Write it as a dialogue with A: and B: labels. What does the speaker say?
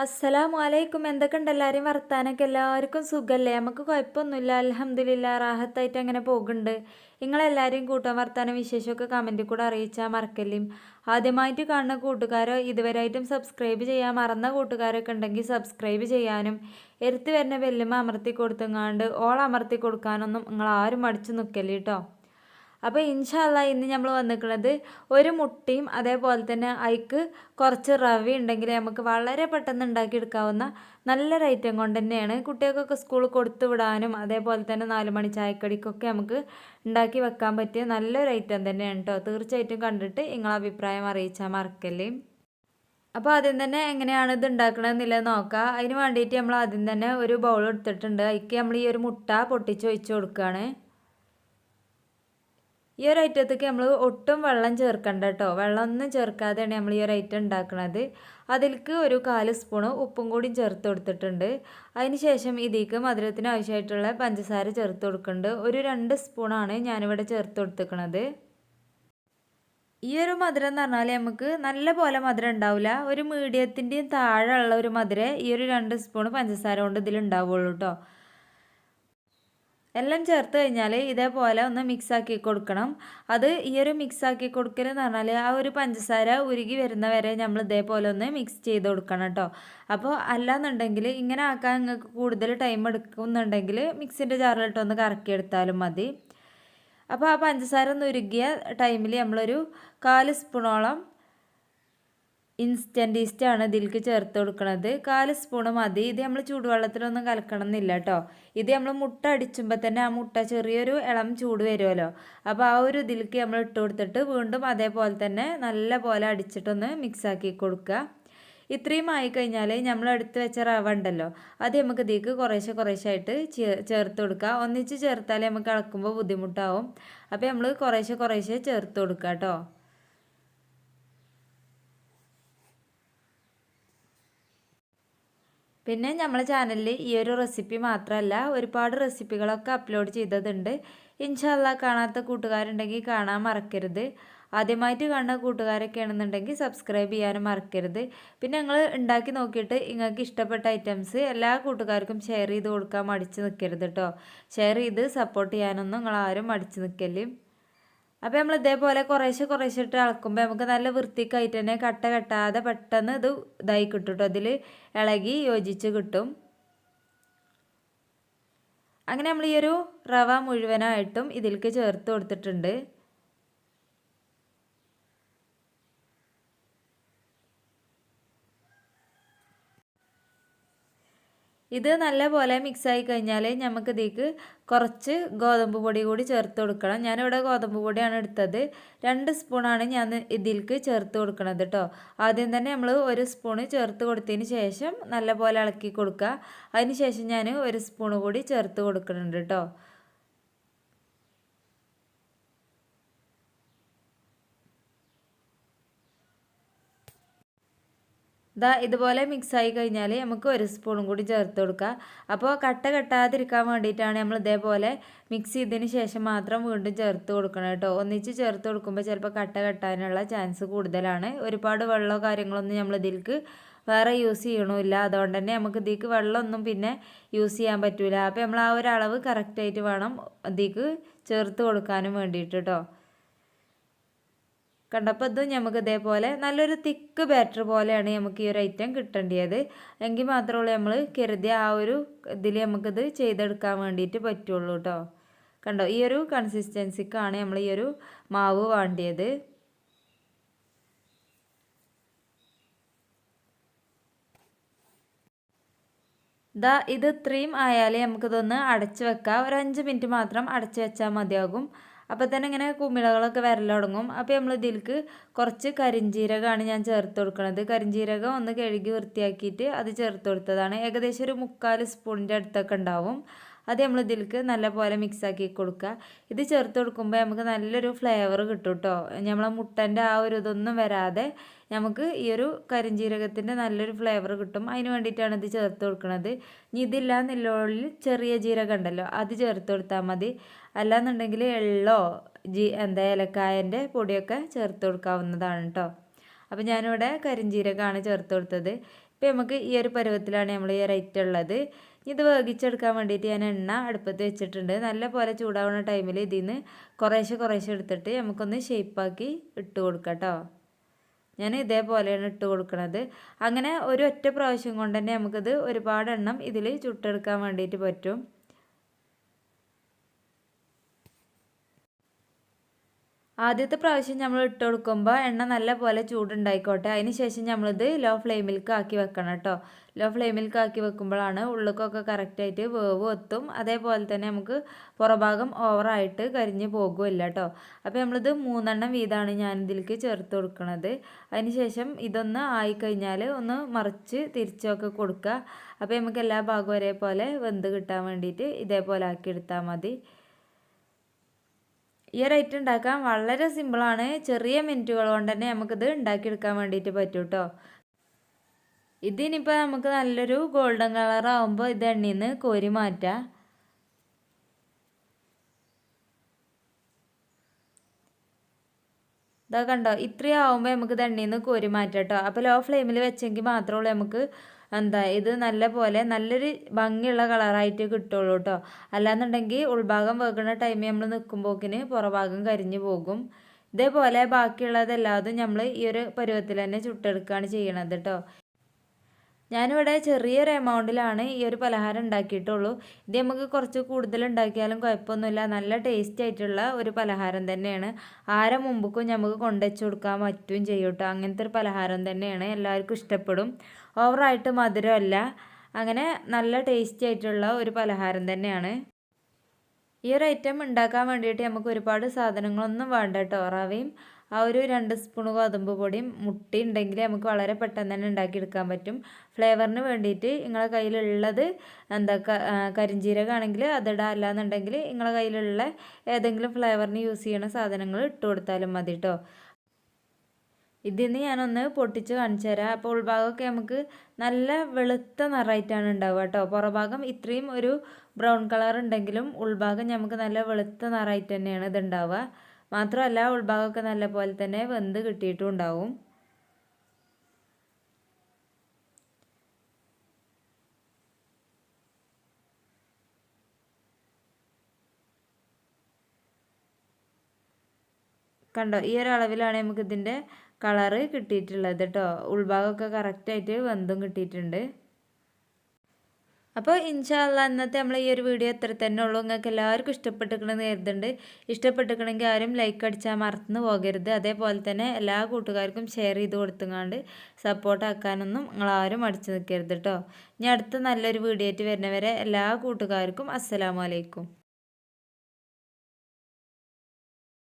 A: അസ്സലാമു അലൈക്കും എന്തൊക്കെയുണ്ട്? എല്ലാവരും വർത്താനൊക്കെ. എല്ലാവർക്കും സുഖമല്ലേ നമുക്ക് കുഴപ്പമൊന്നുമില്ല. അലഹമ്മദില്ല റാഹത്തായിട്ട് അങ്ങനെ പോകുന്നുണ്ട്. നിങ്ങളെല്ലാവരും കൂട്ടാൻ വർത്താനം വിശേഷമൊക്കെ കമന്റിൽ കൂടെ അറിയിച്ചാൽ മറക്കല്ലേ. ആദ്യമായിട്ട് കാണുന്ന കൂട്ടുകാരോ ഇതുവരെയായിട്ടും സബ്സ്ക്രൈബ് ചെയ്യാൻ മറന്ന കൂട്ടുകാരൊക്കെ ഉണ്ടെങ്കിൽ സബ്സ്ക്രൈബ് ചെയ്യാനും എടുത്തു വരുന്ന ബെല്ലുമ്മ അമർത്തി കൊടുത്തങ്ങാണ്ട് ഓൾ അമർത്തി കൊടുക്കാനൊന്നും നിങ്ങൾ ആരും മടിച്ചു നിൽക്കല്ലേ കേട്ടോ അപ്പോൾ ഇൻഷാല്ല ഇന്ന് നമ്മൾ വന്നിട്ടുള്ളത് ഒരു മുട്ടയും അതേപോലെ തന്നെ അതിക്ക് കുറച്ച് റവ ഉണ്ടെങ്കിൽ നമുക്ക് വളരെ പെട്ടെന്ന് ഉണ്ടാക്കിയെടുക്കാവുന്ന നല്ലൊരു ഐറ്റം കൊണ്ട് തന്നെയാണ്. കുട്ടികൾക്കൊക്കെ സ്കൂളിൽ കൊടുത്തു വിടാനും അതേപോലെ തന്നെ നാല് മണി ചായക്കടിക്കൊക്കെ നമുക്ക് ഉണ്ടാക്കി വെക്കാൻ പറ്റിയ നല്ലൊരു ഐറ്റം തന്നെയാണ് കേട്ടോ തീർച്ചയായിട്ടും കണ്ടിട്ട് നിങ്ങളെ അഭിപ്രായം അറിയിച്ചാൽ മറക്കല്ലേ. അപ്പോൾ ആദ്യം തന്നെ എങ്ങനെയാണ് ഇത് ഉണ്ടാക്കണമെന്നില്ല നോക്കാം. അതിന് വേണ്ടിയിട്ട് നമ്മൾ ആദ്യം തന്നെ ഒരു ബൗൾ എടുത്തിട്ടുണ്ട്. അതിക്ക് നമ്മൾ ഈ ഒരു മുട്ട പൊട്ടിച്ച് ഒഴിച്ച് കൊടുക്കുകയാണ് ഈ ഒരു ഐറ്റത്തേക്ക് നമ്മൾ ഒട്ടും വെള്ളം ചേർക്കണ്ട കേട്ടോ വെള്ളമൊന്നും ചേർക്കാതെയാണ് നമ്മൾ ഈ ഒരു ഐറ്റം ഉണ്ടാക്കുന്നത് അതിലേക്ക് ഒരു കാൽ സ്പൂണ് ഉപ്പും കൂടി ചേർത്ത് കൊടുത്തിട്ടുണ്ട്. അതിന് ശേഷം ഇതിലേക്ക് മധുരത്തിന് ആവശ്യമായിട്ടുള്ള പഞ്ചസാര ചേർത്ത് കൊടുക്കുന്നുണ്ട്. ഒരു രണ്ട് സ്പൂണാണ് ഞാനിവിടെ ചേർത്ത് കൊടുത്തിരിക്കുന്നത് ഈ ഒരു മധുരം എന്ന് പറഞ്ഞാൽ നമുക്ക് നല്ല പോലെ മധുരം ഉണ്ടാവില്ല ഒരു മീഡിയത്തിന്റെയും താഴെ ഉള്ള ഒരു മധുരം ഈ ഒരു രണ്ട് സ്പൂൺ പഞ്ചസാര കൊണ്ട് ഇതിൽ ഉണ്ടാവുള്ളൂ കേട്ടോ എല്ലാം ചേർത്ത് കഴിഞ്ഞാൽ ഇതേപോലെ ഒന്ന് മിക്സാക്കി കൊടുക്കണം. അത് ഈ ഒരു മിക്സാക്കി കൊടുക്കൽ എന്ന് പറഞ്ഞാൽ ആ ഒരു പഞ്ചസാര ഉരുകി വരുന്ന വരെ നമ്മൾ ഇതേപോലെ ഒന്ന് മിക്സ് ചെയ്ത് കൊടുക്കണം കേട്ടോ അപ്പോൾ അല്ലാന്നുണ്ടെങ്കിൽ ഇങ്ങനെ ആക്കാൻ നിങ്ങൾക്ക് കൂടുതൽ ടൈം എടുക്കുന്നുണ്ടെങ്കിൽ മിക്സിന്റെ ജാറിലിട്ടൊന്ന് കറക്കിയെടുത്താലും മതി. അപ്പോൾ ആ പഞ്ചസാര ഒന്ന് ഉരുകിയ ടൈമിൽ നമ്മളൊരു കാൽ സ്പൂണോളം ഇൻസ്റ്റന്റ് ആണ് ഇതിലേക്ക് ചേർത്ത് കൊടുക്കുന്നത് കാൽ സ്പൂണ് മതി. ഇത് നമ്മൾ ചൂടുവെള്ളത്തിലൊന്നും കലക്കണം എന്നില്ല കേട്ടോ ഇത് നമ്മൾ മുട്ട അടിച്ചുമ്പോൾ തന്നെ ആ മുട്ട ചെറിയൊരു ഇളം ചൂട് വരുമല്ലോ അപ്പോൾ ആ ഒരു ഇതിലേക്ക് നമ്മൾ ഇട്ട് കൊടുത്തിട്ട് വീണ്ടും അതേപോലെ തന്നെ നല്ല പോലെ അടിച്ചിട്ടൊന്ന് മിക്സാക്കി കൊടുക്കുക ഇത്രയും ആയി ആയിക്കഴിഞ്ഞാൽ നമ്മൾ എടുത്ത് വെച്ച റവ ഉണ്ടല്ലോ അത് നമുക്ക് ഇതിലേക്ക് കുറേശ്ശെ കുറേശ്ശായിട്ട് ചേർത്ത് കൊടുക്കുക ഒന്നിച്ച് ചേർത്താലേ നമുക്ക് ഇളക്കുമ്പോൾ ബുദ്ധിമുട്ടാവും. അപ്പോൾ നമ്മൾ കുറേശ്ശെ കുറേശ്ശെ ചേർത്ത് കൊടുക്കുക കേട്ടോ പിന്നെ നമ്മളെ ചാനലിൽ ഈ ഒരു റെസിപ്പി മാത്രമല്ല ഒരുപാട് റെസിപ്പികളൊക്കെ അപ്ലോഡ് ചെയ്തതുണ്ട്. ഇൻഷാല്ല കാണാത്ത കൂട്ടുകാരുണ്ടെങ്കിൽ കാണാൻ മറക്കരുത്. ആദ്യമായിട്ട് കാണുന്ന കൂട്ടുകാരൊക്കെ ആണെന്നുണ്ടെങ്കിൽ സബ്സ്ക്രൈബ് ചെയ്യാനും മറക്കരുത്. പിന്നെ ഞങ്ങൾ ഉണ്ടാക്കി നോക്കിയിട്ട് നിങ്ങൾക്ക് ഇഷ്ടപ്പെട്ട ഐറ്റംസ് എല്ലാ കൂട്ടുകാർക്കും ഷെയർ ചെയ്ത് കൊടുക്കാൻ മടിച്ച് നിൽക്കരുത് കേട്ടോ ഷെയർ ചെയ്ത് സപ്പോർട്ട് ചെയ്യാനൊന്നും നിങ്ങൾ ആരും മടിച്ച് നിൽക്കല്ലേ അപ്പോൾ നമ്മൾ ഇതേപോലെ കുറേശ്ശെ കുറേശ്ശെ ഇട്ട് ഇളക്കുമ്പോൾ നമുക്ക് നല്ല വൃത്തിക്കായിട്ട് തന്നെ കട്ട കെട്ടാതെ പെട്ടെന്ന് ഇത് ഇതായി കിട്ടും കേട്ടോ. അതിൽ ഇളകി യോജിച്ച് കിട്ടും. അങ്ങനെ നമ്മൾ ഈ ഒരു റവ മുഴുവനായിട്ടും ഇതിലേക്ക് ചേർത്ത് കൊടുത്തിട്ടുണ്ട്. ഇത് നല്ലപോലെ മിക്സായി കഴിഞ്ഞാൽ നമുക്ക് ഇതിലേക്ക് കുറച്ച് ഗോതമ്പ് പൊടി കൂടി ചേർത്ത് കൊടുക്കണം. ഞാനിവിടെ ഗോതമ്പ് പൊടിയാണ് എടുത്തത്. രണ്ട് സ്പൂണാണ് ഞാൻ ഇതിലേക്ക് ചേർത്ത് കൊടുക്കണത് കേട്ടോ ആദ്യം തന്നെ നമ്മൾ ഒരു സ്പൂണ് ചേർത്ത് കൊടുത്തതിന് ശേഷം നല്ലപോലെ ഇളക്കി കൊടുക്കുക അതിന് ശേഷം ഞാൻ ഒരു സ്പൂണ് കൂടി ചേർത്ത് കൊടുക്കുന്നുണ്ട് കേട്ടോ ഇതാ ഇതുപോലെ മിക്സ് ആയി കഴിഞ്ഞാൽ നമുക്ക് ഒരു സ്പൂണും കൂടി ചേർത്ത് കൊടുക്കുക അപ്പോൾ കട്ട കെട്ടാതിരിക്കാൻ വേണ്ടിയിട്ടാണ് നമ്മൾ ഇതേപോലെ മിക്സ് ചെയ്തതിന് ശേഷം മാത്രം വീണ്ടും ചേർത്ത് കൊടുക്കണം കേട്ടോ. ഒന്നിച്ച് ചേർത്ത് കൊടുക്കുമ്പോൾ ചിലപ്പോൾ കട്ട കെട്ടാനുള്ള ചാൻസ് കൂടുതലാണ്. ഒരുപാട് വെള്ളമോ കാര്യങ്ങളൊന്നും നമ്മൾ ഇതിൽക്ക് വേറെ യൂസ് ചെയ്യണമില്ല. അതുകൊണ്ട് തന്നെ നമുക്ക് ഇതിക്ക് വെള്ളമൊന്നും പിന്നെ യൂസ് ചെയ്യാൻ പറ്റില്ല അപ്പോൾ നമ്മൾ ആ ഒരു അളവ് കറക്റ്റായിട്ട് വേണം ഇതിക്ക് ചേർത്ത് കൊടുക്കാനും വേണ്ടിയിട്ട് കേട്ടോ. കണ്ടപ്പോൾ ഇതും നമുക്ക് ഇതേപോലെ നല്ലൊരു തിക്ക് ബാറ്റർ പോലെയാണ് നമുക്ക് ഈ ഒരു ഐറ്റം കിട്ടേണ്ടത് എങ്കിൽ മാത്രമേ നമ്മൾ കരുതിയ ആ ഒരു ഇതിൽ നമുക്കിത് ചെയ്തെടുക്കാൻ വേണ്ടിയിട്ട് പറ്റുള്ളൂ കേട്ടോ കണ്ടോ? ഈ ഒരു കൺസിസ്റ്റൻസിക്കാണ് നമ്മൾ ഈ ഒരു മാവ് വേണ്ടിയത്. ദാ ഇത് ഇത്രയും ആയാലേ നമുക്കിതൊന്ന് അടച്ച് വെക്കാം. ഒരു അഞ്ച് മിനിറ്റ് മാത്രം അടച്ച് വെച്ചാൽ മതിയാകും. അപ്പോൾ തന്നെ ഇങ്ങനെ കുമിളകളൊക്കെ വരൽ തുടങ്ങും. അപ്പോൾ നമ്മൾ ഇതിലേക്ക് കുറച്ച് കരിഞ്ജീരകമാണ് ഞാൻ ചേർത്ത് കൊടുക്കുന്നത് കരിഞ്ജീരകം ഒന്ന് കഴുകി വൃത്തിയാക്കിയിട്ട് അത് ചേർത്ത് കൊടുത്തതാണ്. ഏകദേശം ഒരു മുക്കാൽ സ്പൂണിന്റെ അടുത്തൊക്കെ ഉണ്ടാവും. അത് നമ്മൾ ഇതിലേക്ക് നല്ലപോലെ മിക്സാക്കി കൊടുക്കുക ഇത് ചേർത്ത് കൊടുക്കുമ്പോൾ നമുക്ക് നല്ലൊരു ഫ്ലേവർ കിട്ടും കേട്ടോ നമ്മളെ മുട്ടന്റെ ആ ഒരു ഇതൊന്നും വരാതെ നമുക്ക് ഈ ഒരു കരിഞ്ജീരകത്തിന്റെ നല്ലൊരു ഫ്ലേവർ കിട്ടും. അതിന് വേണ്ടിയിട്ടാണ് ഇത് ചേർത്ത് കൊടുക്കുന്നത് ഇനി ഇതില്ല എന്നുള്ളിൽ ചെറിയ ജീരകം ഉണ്ടല്ലോ അത് ചേർത്ത് കൊടുത്താൽ മതി. അല്ലാന്നുണ്ടെങ്കിൽ എള്ളോ ജി എന്താ ഏലക്കായന്റെ പൊടിയൊക്കെ ചേർത്ത് കൊടുക്കാവുന്നതാണ് കേട്ടോ അപ്പോൾ ഞാനിവിടെ കരിഞ്ജീരകമാണ് ചേർത്ത് കൊടുത്തത്. ഇപ്പോൾ നമുക്ക് ഈ ഒരു പരുവത്തിലാണ് നമ്മൾ ഈ റൈറ്റ് ഉള്ളത്. ഇത് വേവിച്ചെടുക്കാൻ വേണ്ടിയിട്ട് ഞാൻ എണ്ണ അടുപ്പത്ത് വെച്ചിട്ടുണ്ട്. നല്ല പോലെ ചൂടാവുന്ന ടൈമിൽ ഇതിൽ നിന്ന് കുറേശ്ശെ കുറേശ്ശെ എടുത്തിട്ട് നമുക്കൊന്ന് ഷേപ്പാക്കി ഇട്ട് കൊടുക്കാം കേട്ടോ ഞാൻ ഇതേപോലെയാണ് ഇട്ട് കൊടുക്കുന്നത് അങ്ങനെ ഒരു ഒറ്റ പ്രാവശ്യം കൊണ്ട് തന്നെ നമുക്കിത് ഒരുപാട് എണ്ണം ഇതിൽ ചുട്ടെടുക്കാൻ വേണ്ടിയിട്ട് പറ്റും. ആദ്യത്തെ പ്രാവശ്യം നമ്മൾ ഇട്ട് കൊടുക്കുമ്പോൾ എണ്ണ നല്ല പോലെ ചൂടുണ്ടായിക്കോട്ടെ. അതിന് ശേഷം നമ്മളിത് ലോ ഫ്ലെയിമിലേക്ക് ആക്കി വെക്കണം കേട്ടോ ലോ ഫ്ലെയിമിലേക്ക് ആക്കി വെക്കുമ്പോഴാണ് ഉള്ളിക്കൊക്കെ കറക്റ്റായിട്ട് വേവ് എത്തും. അതേപോലെ തന്നെ നമുക്ക് പുറഭാഗം ഓവറായിട്ട് കരിഞ്ഞ് പോകുമില്ല കേട്ടോ അപ്പോൾ നമ്മളിത് മൂന്നെണ്ണം വീതമാണ് ഞാൻ ഇതിലേക്ക് ചേർത്ത് കൊടുക്കുന്നത് അതിന് ശേഷം ഇതൊന്ന് ആയിക്കഴിഞ്ഞാൽ ഒന്ന് മറിച്ച് തിരിച്ചൊക്കെ കൊടുക്കുക അപ്പോൾ നമുക്ക് എല്ലാ ഭാഗവും ഒരേപോലെ വെന്ത് കിട്ടാൻ വേണ്ടിയിട്ട് ഇതേപോലെ ആക്കി എടുത്താൽ മതി. ഈ ഒരു ഐറ്റം ഉണ്ടാക്കാൻ വളരെ സിമ്പിളാണ് ചെറിയ മിനിറ്റുകൾ കൊണ്ട് തന്നെ നമുക്കിത് ഉണ്ടാക്കിയെടുക്കാൻ വേണ്ടിയിട്ട് പറ്റും കേട്ടോ ഇതിനിപ്പോൾ നമുക്ക് നല്ലൊരു ഗോൾഡൻ കളർ ആകുമ്പോൾ ഇത് എണ്ണയിൽ നിന്ന് കോരി മാറ്റാം. ഇതാ കണ്ടോ? ഇത്രയും ആകുമ്പോൾ നമുക്ക് ഇത് എണ്ണയിൽ നിന്ന് കോരി മാറ്റാം കേട്ടോ അപ്പോൾ ലോ ഫ്ലെയിമിൽ വെച്ചെങ്കിൽ മാത്രമേ ഉള്ളൂ നമുക്ക് എന്താ ഇത് നല്ല പോലെ നല്ലൊരു ഭംഗിയുള്ള കളറായിട്ട് കിട്ടുള്ളൂ കേട്ടോ അല്ലാന്നുണ്ടെങ്കിൽ ഉൾഭാഗം വെക്കുന്ന ടൈമിൽ നമ്മൾ നിൽക്കുമ്പോക്കിന് പുറഭാഗം കരിഞ്ഞു പോകും. ഇതേപോലെ ബാക്കിയുള്ളതെല്ലാതും നമ്മൾ ഈ ഒരു പരുവത്തിൽ തന്നെ ചുട്ടെടുക്കുകയാണ് ചെയ്യണത് കേട്ടോ ഞാനിവിടെ ചെറിയൊരു എമൗണ്ടിലാണ് ഈ ഒരു പലഹാരം ഉണ്ടാക്കിയിട്ടുള്ളൂ. ഇത് നമുക്ക് കുറച്ച് കൂടുതൽ ഉണ്ടാക്കിയാലും കുഴപ്പമൊന്നുമില്ല. നല്ല ടേസ്റ്റ് ആയിട്ടുള്ള ഒരു പലഹാരം തന്നെയാണ്. ആരെ മുമ്പുക്കും നമുക്ക് കൊണ്ടുവച്ച് കൊടുക്കാൻ പറ്റുകയും ചെയ്യും കേട്ടോ അങ്ങനത്തെ ഒരു പലഹാരം തന്നെയാണ്. എല്ലാവർക്കും ഇഷ്ടപ്പെടും. ഓവറായിട്ട് മധുരമല്ല. അങ്ങനെ നല്ല ടേസ്റ്റി ആയിട്ടുള്ള ഒരു പലഹാരം തന്നെയാണ്. ഈ ഒരു ഐറ്റം ഉണ്ടാക്കാൻ വേണ്ടിയിട്ട് നമുക്ക് ഒരുപാട് സാധനങ്ങളൊന്നും വേണ്ട കേട്ടോ റവയും ആ ഒരു രണ്ട് സ്പൂൺ ഗോതമ്പ് പൊടിയും മുട്ടി ഉണ്ടെങ്കിൽ നമുക്ക് വളരെ പെട്ടെന്ന് തന്നെ ഉണ്ടാക്കിയെടുക്കാൻ പറ്റും. ഫ്ലേവറിന് വേണ്ടിയിട്ട് നിങ്ങളെ കയ്യിലുള്ളത് എന്താ കരിഞ്ജീരകമാണെങ്കിൽ അതിടാ അല്ലാന്നുണ്ടെങ്കിൽ നിങ്ങളെ കയ്യിലുള്ള ഏതെങ്കിലും ഫ്ലേവറിന് യൂസ് ചെയ്യുന്ന സാധനങ്ങൾ ഇട്ട് കൊടുത്താലും മതി കേട്ടോ. ഇതിന്ന് ഞാനൊന്ന് പൊട്ടിച്ച് കാണിച്ചു തരാം. അപ്പോൾ ഉൾഭാഗമൊക്കെ നമുക്ക് നല്ല വെളുത്ത നിറമായിട്ടാണ് ഉണ്ടാവുക കേട്ടോ. പുറഭാഗം ഇത്രയും ഒരു ബ്രൗൺ കളർ ഉണ്ടെങ്കിലും ഉൾഭാഗം നമുക്ക് നല്ല വെളുത്ത നിറമായിട്ട് തന്നെയാണ് ഇത് ഉണ്ടാവുക. മാത്രമല്ല ഉൾഭാഗമൊക്കെ നല്ല പോലെ തന്നെ വെന്ത് കിട്ടിയിട്ടും ഉണ്ടാവും. കണ്ടോ? ഈ ഒരു അളവിലാണ് നമുക്ക് ഇതിന്റെ കളറ് കിട്ടിയിട്ടുള്ളത് കേട്ടോ ഉൾഭാഗമൊക്കെ കറക്റ്റായിട്ട് വെന്തും കിട്ടിയിട്ടുണ്ട്. അപ്പോൾ ഇൻഷാല്ല ഇന്നത്തെ നമ്മൾ ഈ ഒരു വീഡിയോ ഇത്ര തന്നെ ഉള്ളൂ. നിങ്ങൾക്ക് എല്ലാവർക്കും ഇഷ്ടപ്പെട്ടിരിക്കണമെന്ന് കരുതുന്നുണ്ട്. ഇഷ്ടപ്പെട്ടിരിക്കണമെങ്കിൽ ആരും ലൈക്ക് അടിച്ചാൽ മറന്നു പോകരുത്. അതേപോലെ തന്നെ എല്ലാ കൂട്ടുകാർക്കും ഷെയർ ചെയ്ത് കൊടുത്തുങ്ങാണ്ട് സപ്പോർട്ടാക്കാനൊന്നും നിങ്ങളാരും അടിച്ചു നിൽക്കരുത് കേട്ടോ ഇനി അടുത്ത നല്ലൊരു വീഡിയോ ആയിട്ട് വരുന്നവരെ എല്ലാ കൂട്ടുകാർക്കും അസ്സലാമലൈക്കും